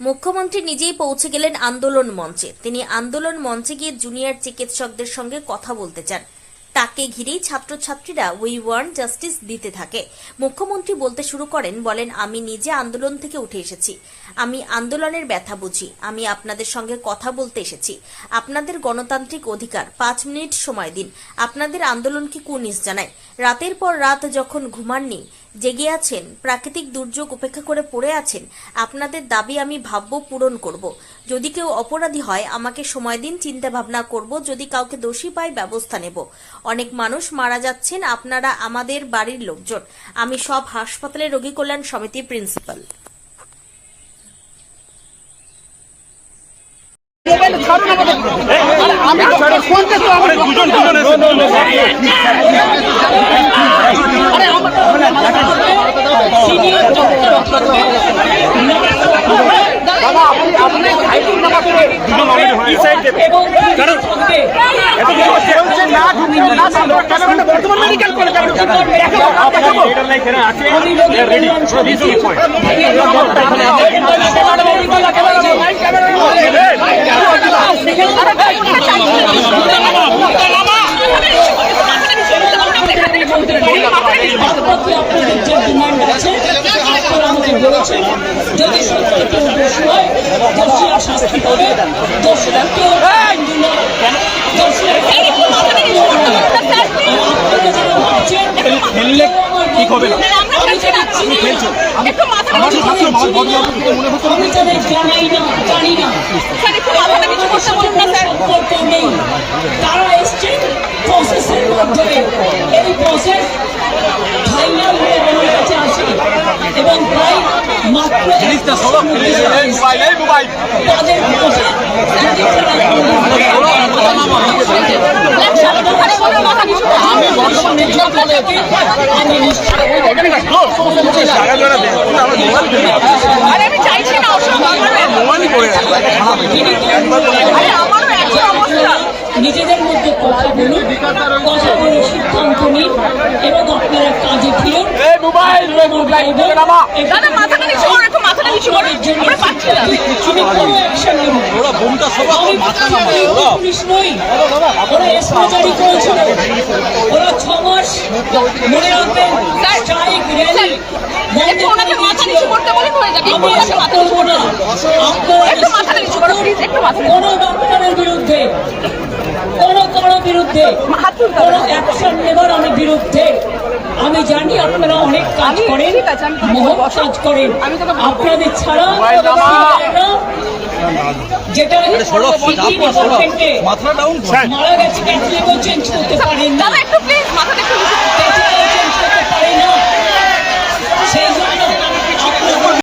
মুখ্যমন্ত্রী নিজেই পৌঁছে গেলেন আন্দোলন মঞ্চে। তিনি আন্দোলন মঞ্চে গিয়ে জুনিয়র চিকিৎসকদের সঙ্গে কথা বলতে চান। তাকে ঘিরেই ছাত্রছাত্রীরা উই ওয়ান্ট জাস্টিস দিতে থাকে। মুখ্যমন্ত্রী বলতে শুরু করেন, বলেন, আমি নিজে আন্দোলন থেকে উঠে এসেছি। আমি আন্দোলনের ব্যথা বুঝি। আমি আপনাদের সঙ্গে কথা বলতে এসেছি। আপনাদের গণতান্ত্রিক অধিকার, পাঁচ মিনিট সময় দিন। আপনাদের আন্দোলনকে কুনিস জানাই। রাতের পর রাত যখন ঘুমাননি জেগে আছেন প্রাকৃতিক দুর্যোগ উপেক্ষা করে পড়ে আছেন আপনাদের দাবি আমি ভাবব পূরণ করব যদি কেউ অপরাধী হয় আমাকে সময় দিন চিন্তা ভাবনা করব যদি কাউকে দোষী পাই ব্যবস্থা নেব অনেক মানুষ মারা যাচ্ছেন আপনারা আমাদের বাড়ির লোকজন আমি সব হাসপাতালে রোগী কল্যাণ সমিতির প্রিন্সিপাল দুজন দুজন দুজন যদি সরকার কেউ দোষী হয় খেললে ঠিক হবে না আমার তারা প্রসেসের মাধ্যমে এই প্রসেস ফাইনাল হয়ে আমার কাছে আসে এবং প্রায় মাত্র তাদের আমি নিশ্চিত আরে আমি চাইছি না আমারও একই অবস্থা নিজেদের মধ্যে কথা বলুন। কথা বলে সিদ্ধান্ত নিন এবং আপনারা কাজে ফিরুন দাদা মাথাটা নিচু করো একটু মাথাটা নিচু করো। আমরা পাচ্ছি না। আমি বোমটা অ্যাকশন মাথা নই ওরা। এসপি জারি করেছিল ওরা ছ মাস মনে রাখবেন স্ট্রাইক র্যালি একটু ওনাকে মাথা কারও বিরুদ্ধে কোনো অ্যাকশন নেবার আমি বিরুদ্ধে। আমি জানি আপনারা অনেক কাজ করেন মহৎ কাজ করেন। আপনাদের ছাড়া যেটা মারা গেছে ক্যান্সেল করছেন করতে পারেন